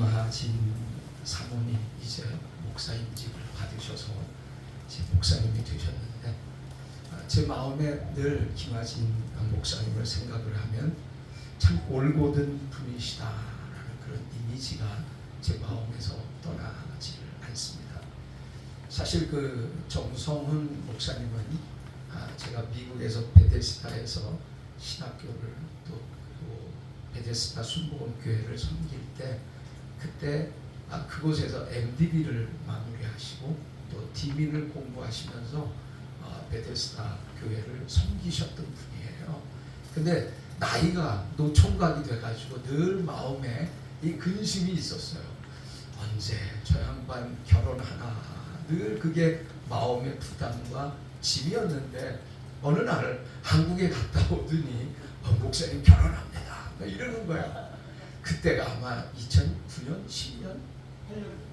김하진 사모님 이제 목사 임직을 받으셔서 이제 목사님이 되셨는데 아, 제 마음에 늘 김하진 목사님을 생각을 하면 참 올곧은 분이시다라는 그런 이미지가 제 마음에서 떠나지를 않습니다. 사실 그 정성훈 목사님은 아, 제가 미국에서 베데스다에서 신학교를 또 그리고 베데스다 순복음 교회를 섬길 때 그때 아, 그곳에서 MDB를 마무리하시고 또 디민을 공부하시면서 아, 베데스다 교회를 섬기셨던 분이에요. 근데 나이가 노총각이 돼가지고 늘 마음에 이 근심이 있었어요. 언제 저 양반 결혼하나 늘 그게 마음의 부담과 짐이었는데 어느 날 한국에 갔다 오더니 어, 목사님 결혼합니다. 막 이러는 거야. 그때가 아마 2009년, 10년,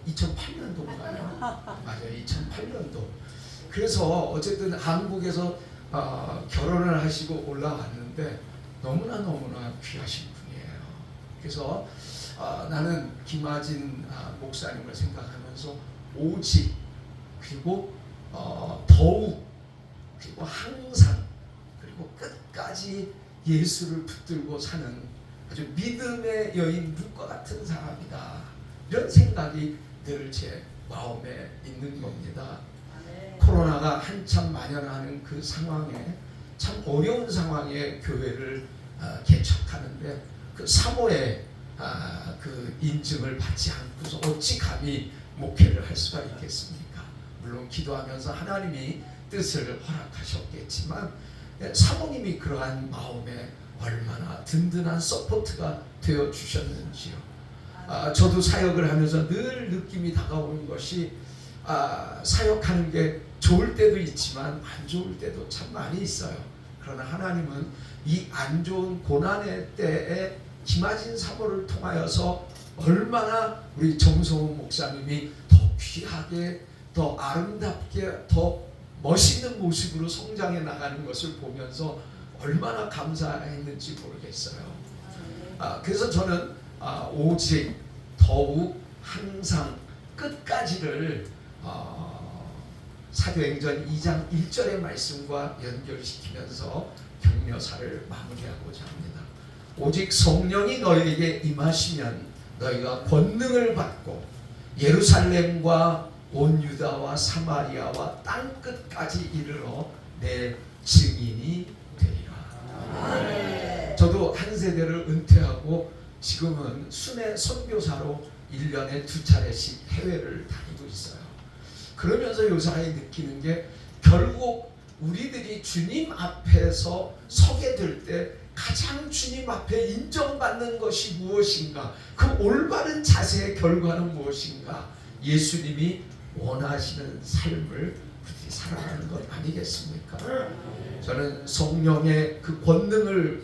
2008년도인가요? 맞아요, 2008년도. 그래서 어쨌든 한국에서 어, 결혼을 하시고 올라왔는데 너무나 너무나 귀하신 분이에요. 그래서 어, 나는 김아진 아, 목사님을 생각하면서 오직 그리고 어, 더욱 그리고 항상 그리고 끝까지 예수를 붙들고 사는 아주 믿음의 여인 룻과 같은 사람이다 이런 생각이 늘 제 마음에 있는 겁니다. 코로나가 한참 만연하는 그 상황에 참 어려운 상황에 교회를 아, 개척하는데 그 사모의 아, 그 인증을 받지 않고서 어찌 감히 목회를 할 수가 있겠습니까? 물론 기도하면서 하나님이 뜻을 허락하셨겠지만 예, 사모님이 그러한 마음에 얼마나 든든한 서포트가 되어 주셨는지요. 아, 저도 사역을 하면서 늘 느낌이 다가오는 것이 아, 사역하는 게 좋을 때도 있지만 안 좋을 때도 참 많이 있어요. 그러나 하나님은 이 안 좋은 고난의 때에 김하진 사모를 통하여서 얼마나 우리 정성훈 목사님이 더 귀하게 더 아름답게 더 멋있는 모습으로 성장해 나가는 것을 보면서 얼마나 감사했는지 모르겠어요. 아, 그래서 저는 아, 오직 더욱 항상 끝까지를 어, 사도행전 2장 1절의 말씀과 연결시키면서 격려사를 마무리하고자 합니다. 오직 성령이 너희에게 임하시면 너희가 권능을 받고 예루살렘과 온 유다와 사마리아와 땅 끝까지 이르러 세대를 은퇴하고 지금은 순회 선교사로 1년에 두 차례씩 해외를 다니고 있어요. 그러면서 요사이 느끼는 게 결국 우리들이 주님 앞에서 서게 될 때 가장 주님 앞에 인정받는 것이 무엇인가? 그 올바른 자세의 결과는 무엇인가? 예수님이 원하시는 삶을 우리 살아가는 것 아니겠습니까? 저는 성령의 그 권능을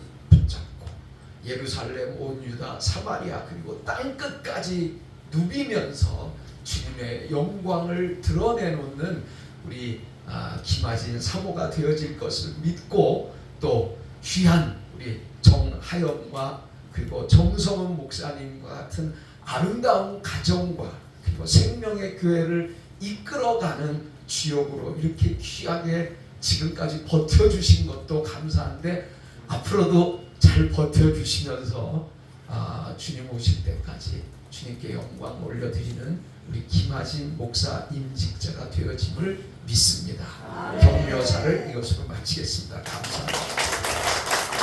예루살렘, 온 유다, 사마리아 그리고 땅 끝까지 누비면서 주님의 영광을 드러내놓는 우리 아, 김하진 사모가 되어질 것을 믿고 또 귀한 우리 정하영과 그리고 정성은 목사님과 같은 아름다운 가정과 그리고 생명의 교회를 이끌어가는 주역으로 이렇게 귀하게 지금까지 버텨주신 것도 감사한데 앞으로도 잘 버텨주시면서 아, 주님 오실 때까지 주님께 영광 올려드리는 우리 김하진 목사 임직자가 되어짐을 믿습니다. 격려사를 이것으로 마치겠습니다. 감사합니다.